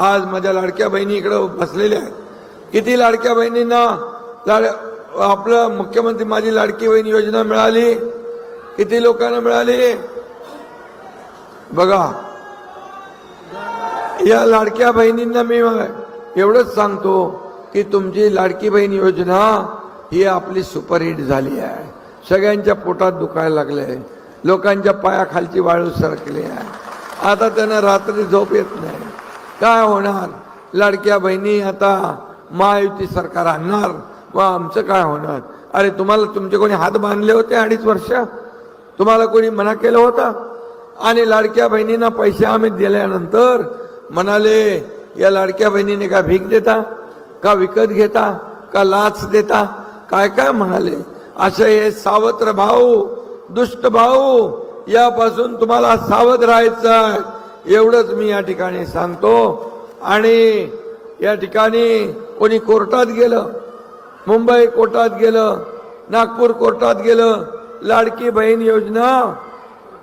आज माझ्या लाडक्या बहिणी इकडं बसलेल्या आहेत. किती लाडक्या बहिणींना लाड आपलं मुख्यमंत्री माझी लाडकी बहीण योजना मिळाली. किती लोकांना मिळाली? बघा. या लाडक्या बहिणींना मी एवढंच सांगतो की तुमची लाडकी बहीण योजना ही आपली सुपरहिट झाली आहे. सगळ्यांच्या पोटात दुखायला लागले लोकांच्या पायाखालची वाळू सरकली आहे. आता त्यांना रात्री झोप येत नाही. काय होणार? लाडक्या बहिणी आता महायुती सरकार आणणार. व आमचं काय होणार? अरे तुम्हाला तुमचे कोणी हात बांधले होते अडीच वर्ष? तुम्हाला कोणी मना केलं होतं? आणि लाडक्या बहिणींना पैसे आम्ही दिल्यानंतर म्हणाले या लाडक्या बहिणीने का भीक देता? का विकत घेता? का लाच देता? काय काय म्हणाले? असे हे सावत्र भाऊ दुष्ट भाऊ यापासून तुम्हाला सावध राहायचं आहे. एवढंच मी या ठिकाणी सांगतो. आणि या ठिकाणी कोणी कोर्टात गेलं मुंबई कोर्टात गेलं नागपूर कोर्टात गेलं लाडकी बहीण योजना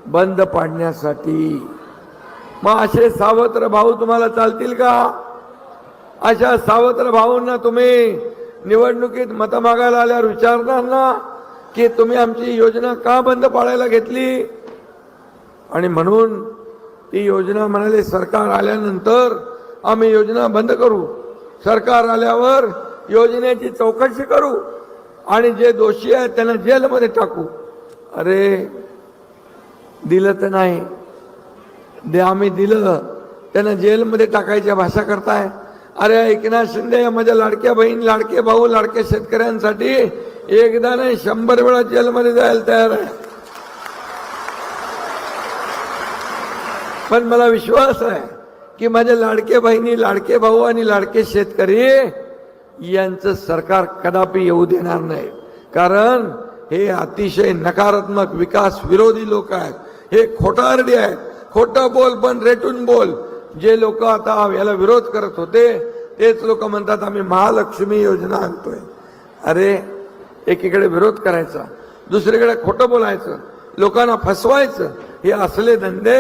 बंद पाडण्यासाठी. मग असे सावत्र भाऊ तुम्हाला चालतील का? अशा सावत्र भाऊंना तुम्ही निवडणुकीत मतं मागायला आल्यावर विचारणार ना की तुम्ही आमची योजना का बंद पाडायला घेतली? आणि म्हणून ती योजना म्हणाले सरकार आल्यानंतर आम्ही योजना बंद करू. सरकार आल्यावर योजनेची चौकशी करू आणि जे दोषी आहेत त्यांना जेलमध्ये टाकू. अरे दिलं तर नाही. दे आम्ही दिलं. त्यांना जेलमध्ये टाकायच्या भाषा करताय. अरे एकनाथ शिंदे माझ्या लाडक्या बहीण लाडके भाऊ लाडक्या शेतकऱ्यांसाठी एकदा नाही शंभर वेळा जेलमध्ये जायला तयार आहे. पण मला विश्वास आहे की माझ्या लाडके बहिणी लाडके भाऊ आणि लाडके शेतकरी यांचं सरकार कदापि येऊ देणार नाही. कारण हे अतिशय नकारात्मक विकास विरोधी लोक आहेत. हे खोटारडी आहेत. खोटं बोल पण रेटून बोल. जे लोक आता याला विरोध करत होते तेच लोक म्हणतात आम्ही महालक्ष्मी योजना आणतोय. अरे एकीकडे विरोध करायचा दुसरीकडे खोटं बोलायचं लोकांना फसवायचं हे असले धंदे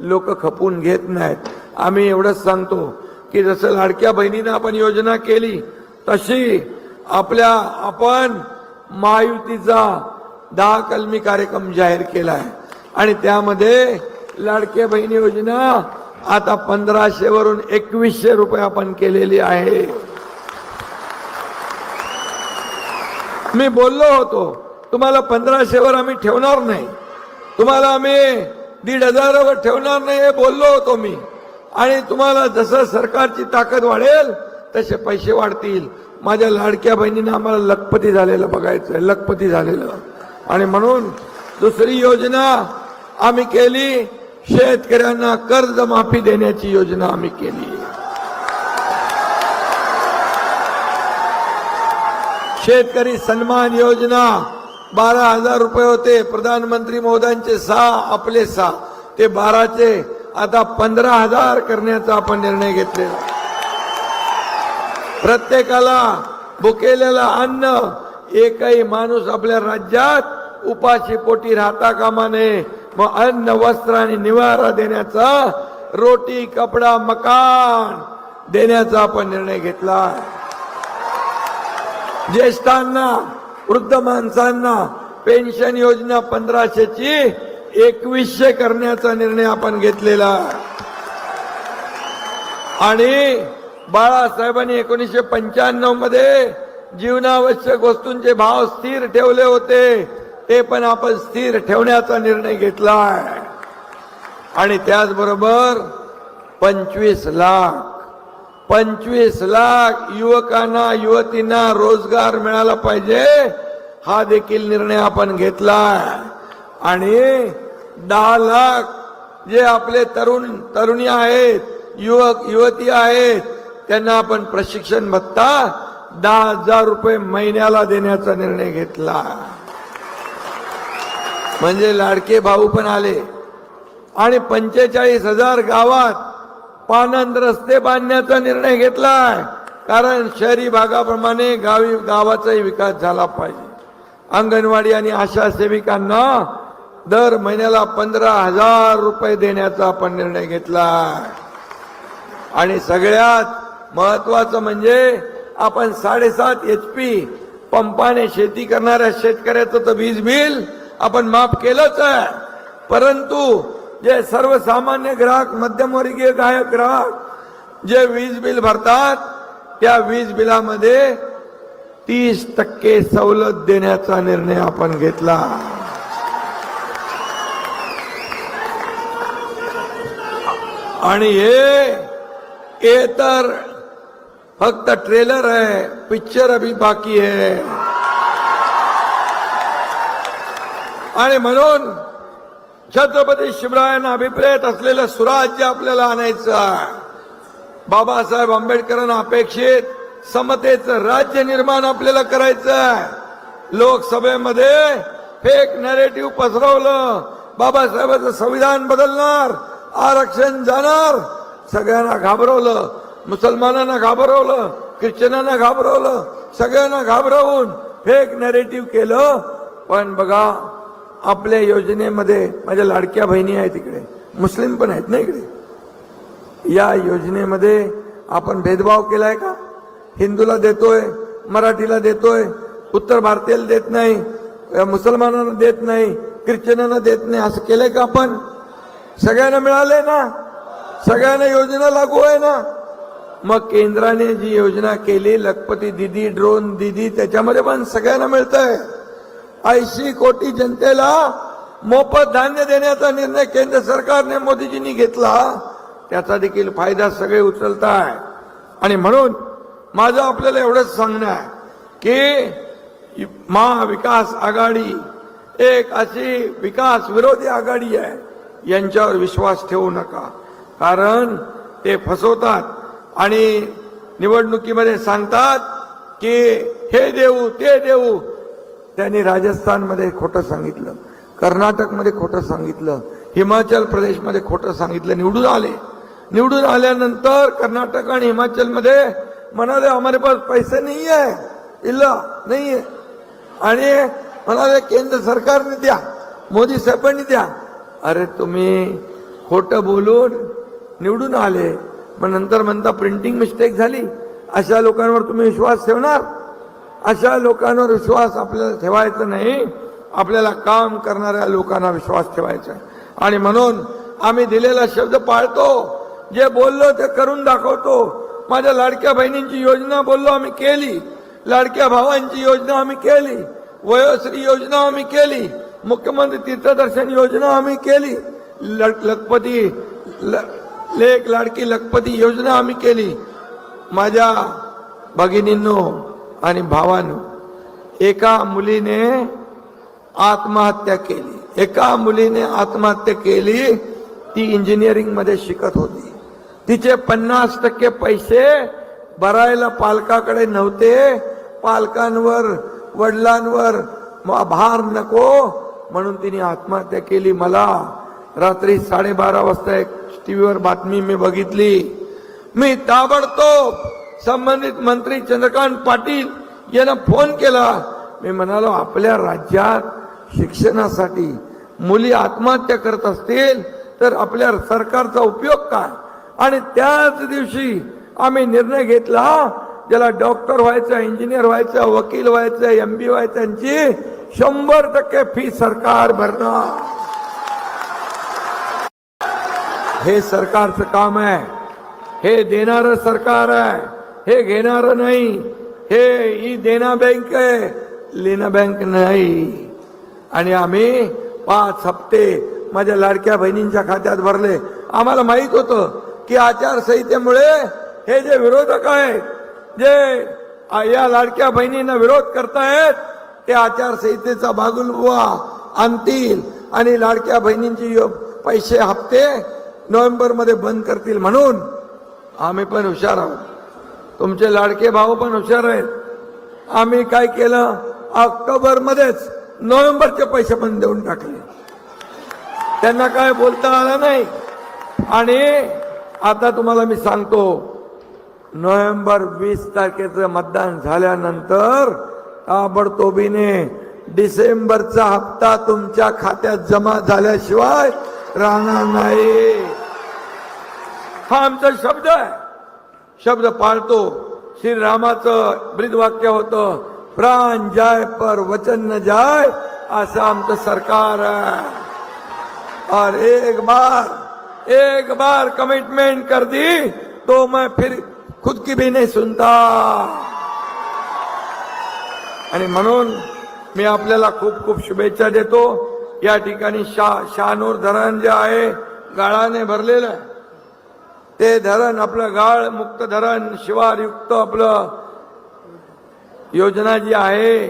लोक खपून घेत नाहीत. आम्ही एवढंच सांगतो की जसं लाडक्या बहिणीनं आपण योजना केली तशी आपल्या आपण महायुतीचा दहा कलमी कार्यक्रम जाहीर केला आहे आणि त्यामध्ये लाडक्या बहिणी योजना आता पंधराशे वरून एकवीसशे रुपये आपण केलेली आहे. मी बोललो होतो तुम्हाला पंधराशेवर आम्ही ठेवणार नाही. तुम्हाला आम्ही दीड हजारावर ठेवणार नाही हे बोललो होतो मी. आणि तुम्हाला जसं सरकारची ताकद वाढेल तसे पैसे वाढतील. माझ्या लाडक्या बहिणीनं आम्हाला लखपती झालेलं बघायचं लखपती झालेलं. आणि म्हणून दुसरी योजना आम्ही केली शेतकऱ्यांना कर्जमाफी देण्याची योजना आम्ही केली. शेतकरी सन्मान योजना बारा हजार रुपये होते. प्रधानमंत्री मोदांचे सहा आपले सहा. ते बाराचे. आता पंधरा हजार करण्याचा आपण निर्णय घेतलेला प्रत्येकाला भुकेलेला अन्न एकही माणूस आपल्या राज्यात उपाशी पोटी राहता कामा नये. मग अन्न वस्त्र आणि निवारा देण्याचा रोटी कपडा मकान देण्याचा आपण निर्णय घेतला. ज्येष्ठांना वृद्ध माणसांना पेन्शन योजना पंधराशेची एकवीसशे करण्याचा निर्णय आपण घेतलेला. आणि बाळासाहेबांनी एकोणीसशे पंच्याण्णवमध्ये जीवनावश्यक वस्तूंचे भाव स्थिर ठेवले होते. ते पण आपण स्थिर ठेवण्याचा निर्णय घेतला आहे आणि त्याचबरोबर पंचवीस लाख पंचवीस लाख युवकांना युवतींना रोजगार मिळाला पाहिजे हा देखील निर्णय आपण घेतला आणि दहा लाख जे आपले तरुण तरुणी आहेत युवक युवती आहेत त्यांना आपण प्रशिक्षण भत्ता दहा हजार रुपये महिन्याला देण्याचा निर्णय घेतला. म्हणजे लाडके भाऊ पण आले. आणि पंचेचाळीस हजार गावात पानंद रस्ते बांधण्याचा निर्णय घेतलाय. कारण शहरी भागाप्रमाणे गावी गावाचाही विकास झाला पाहिजे. अंगणवाडी आणि आशा सेविकांना दर महिन्याला पंधरा हजार रुपये देण्याचा आपण निर्णय घेतला आणि सगळ्यात महत्वाचं म्हणजे आपण साडेसात एच पी पंपाने शेती करणाऱ्या शेतकऱ्याचं तर वीज बिल आपण माफ केलंच आहे. परंतु जे सर्वसामान्य ग्राहक मध्यमवर्गीय गायक ग्राहक जे वीज बिल भरतात त्या वीज बिलामध्ये तीस टक्के सवलत देण्याचा निर्णय आपण घेतला. आणि हे हे तर फक्त ट्रेलर आहे पिक्चर अभी बाकी आहे. आणि म्हणून छत्रपती शिवरायांना अभिप्रेत असलेलं सुराज्य आपल्याला आणायचं आहे. बाबासाहेब आंबेडकरांना अपेक्षित समतेचं राज्य निर्माण आपल्याला करायचं आहे. लोकसभेमध्ये फेक नॅरेटिव्ह पसरवलं. बाबासाहेबांचं संविधान बदलणार. आरक्षण जाणार. सगळ्यांना घाबरवलं. मुसलमानांना घाबरवलं. ख्रिश्चनांना घाबरवलं. सगळ्यांना घाबरवून फेक नॅरेटिव्ह केलं. पण बघा आपल्या योजनेमध्ये माझ्या लाडक्या बहिणी आहेत इकडे. मुस्लिम पण आहेत ना इकडे? या योजनेमध्ये आपण भेदभाव केलाय का? हिंदूला देतोय मराठीला देतोय उत्तर भारतीयाला देत नाही मुसलमानांना देत नाही ख्रिश्चनांना देत नाही असं केलंय का आपण? सगळ्यांना मिळाले ना? सगळ्यांना योजना लागू आहे ना? मग केंद्राने जी योजना केली लखपती दिदी ड्रोन दिदी त्याच्यामध्ये पण सगळ्यांना मिळतंय. ऐंशी कोटी जनतेला मोफत धान्य देण्याचा निर्णय केंद्र सरकारने मोदीजींनी घेतला. त्याचा देखील फायदा सगळे उचलताय. आणि म्हणून माझं आपल्याला एवढंच सांगणं आहे की महाविकास आघाडी एक अशी विकास विरोधी आघाडी आहे. यांच्यावर विश्वास ठेवू नका. कारण ते फसवतात आणि निवडणुकीमध्ये सांगतात की हे देऊ ते देऊ त्यांनी राजस्थानमध्ये खोटं सांगितलं कर्नाटकमध्ये खोटं सांगितलं हिमाचल प्रदेशमध्ये खोटं सांगितलं निवडून आले. निवडून आल्यानंतर कर्नाटक आणि हिमाचलमध्ये म्हणाले हमारे पास पैसे नाही आहे. इल्ला नाही आहे. आणि म्हणाले केंद्र सरकारने द्या मोदी साहेबांनी द्या. अरे तुम्ही खोटं बोलून निवडून आले मग नंतर म्हणता प्रिंटिंग मिस्टेक झाली. अशा लोकांवर तुम्ही विश्वास ठेवणार? अशा लोकांवर विश्वास आपल्याला ठेवायचा नाही. आपल्याला काम करणाऱ्या लोकांना विश्वास ठेवायचा आणि म्हणून आम्ही दिलेला शब्द पाळतो. जे बोललो ते करून दाखवतो. माझ्या लाडक्या बहिणींची योजना बोललो आम्ही केली. लाडक्या भावांची योजना आम्ही केली. वयोश्री योजना आम्ही केली. मुख्यमंत्री तीर्थदर्शन योजना आम्ही केली. लक- लखपती ल- लेख लाडकी लखपती योजना आम्ही केली. माझ्या भगिनींनो आणि भावानं एका मुलीने आत्महत्या केली. एका मुलीने आत्महत्या केली ती इंजिनिअरिंगमध्ये शिकत होती. तिचे पन्नास टक्के पैसे भरायला पालकाकडे नव्हते. पालकांवर वडिलांवर आभार भार नको म्हणून तिने आत्महत्या केली. मला रात्री साडेबारा वाजता एक टीव्हीवर बातमी मी बघितली. मी ताबडतोब संबंधित मंत्री चंद्रकांत पाटील यांना फोन केला. मी म्हणालो आपल्या राज्यात शिक्षणासाठी मुली आत्महत्या करत असतील तर आपल्या सरकारचा उपयोग काय? आणि त्याच दिवशी आम्ही निर्णय घेतला ज्याला डॉक्टर व्हायचं इंजिनियर व्हायचं वकील व्हायचं एम बी व्हायचं त्यांची शंभर टक्के फी सरकार भरणार. हे सरकारचं काम आहे. हे देणारं सरकार आहे. हे घेणार नाही. हे ही देना बँक आहे. लेना बँक नाही. आणि आम्ही पाच हप्ते माझ्या लाडक्या बहिणींच्या खात्यात भरले. आम्हाला माहीत होतं की आचारसंहितेमुळे हे जे विरोधक आहेत जे या लाडक्या बहिणींना विरोध करतायत ते आचारसंहितेचा बागुलबुवा आणतील आणि लाडक्या बहिणींची यो- पैसे हप्ते नोव्हेंबरमध्ये बंद करतील म्हणून आम्ही पण हुशार आहोत. तुमचे लाडके भाऊ पण हुशार आहेत. आम्ही काय केलं? ऑक्टोबरमध्येच नोव्हेंबरचे पैसे पण देऊन टाकले. त्यांना काय बोलता आलं नाही. आणि आता तुम्हाला मी सांगतो नोव्हेंबर वीस तारखेचं मतदान झाल्यानंतर ताबडतोबीने डिसेंबरचा हप्ता तुमच्या खात्यात जमा झाल्याशिवाय राहणार नाही. हा आमचा शब्द आहे. शब्द पाळतो. श्रीरामाचं ब्रीदवाक्य होतं प्राण जाय पर वचन न जाय असं आमचं सरकार आहे. और एक बार एक बार कमिटमेंट कर दी तो मैं फिर खुद की भी नाही सुनता। आणि म्हणून मी आपल्याला खूप खूप शुभेच्छा देतो. या ठिकाणी शा शानूर धरण जे आहे गाळाने भरलेलं आहे. ते धरण आपलं गाळ मुक्त धरण शिवारयुक्त आपलं योजना जी आहे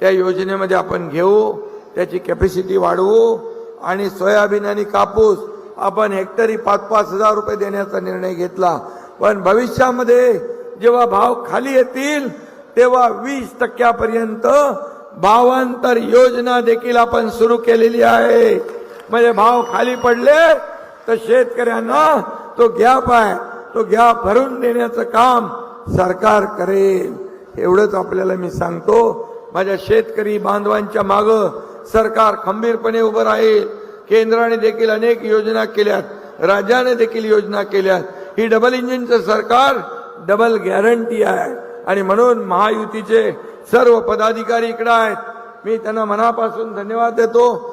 त्या योजनेमध्ये आपण घेऊ त्याची कॅपॅसिटी वाढवू आणि सोयाबीन आणि कापूस आपण हेक्टरी पाच पाच हजार रुपये देण्याचा निर्णय घेतला. पण भविष्यामध्ये जेव्हा भाव खाली येतील तेव्हा वीस टक्क्यापर्यंत भावांतर योजना देखील आपण सुरू केलेली आहे. म्हणजे भाव खाली पडले तर शेतकऱ्यांना तो गॅप आहे तो गॅप भरून देण्याचं काम सरकार करेल. एवढंच आपल्याला मी सांगतो. माझ्या शेतकरी बांधवांच्या माग सरकार खंबीरपणे उभं राहील. केंद्राने देखील अनेक योजना केल्यात राज्याने देखील योजना केल्यात. ही डबल इंजिनचं सरकार डबल गॅरंटी आहे. आणि म्हणून महायुतीचे सर्व पदाधिकारी इकडे आहेत. मी त्यांना मनापासून धन्यवाद देतो.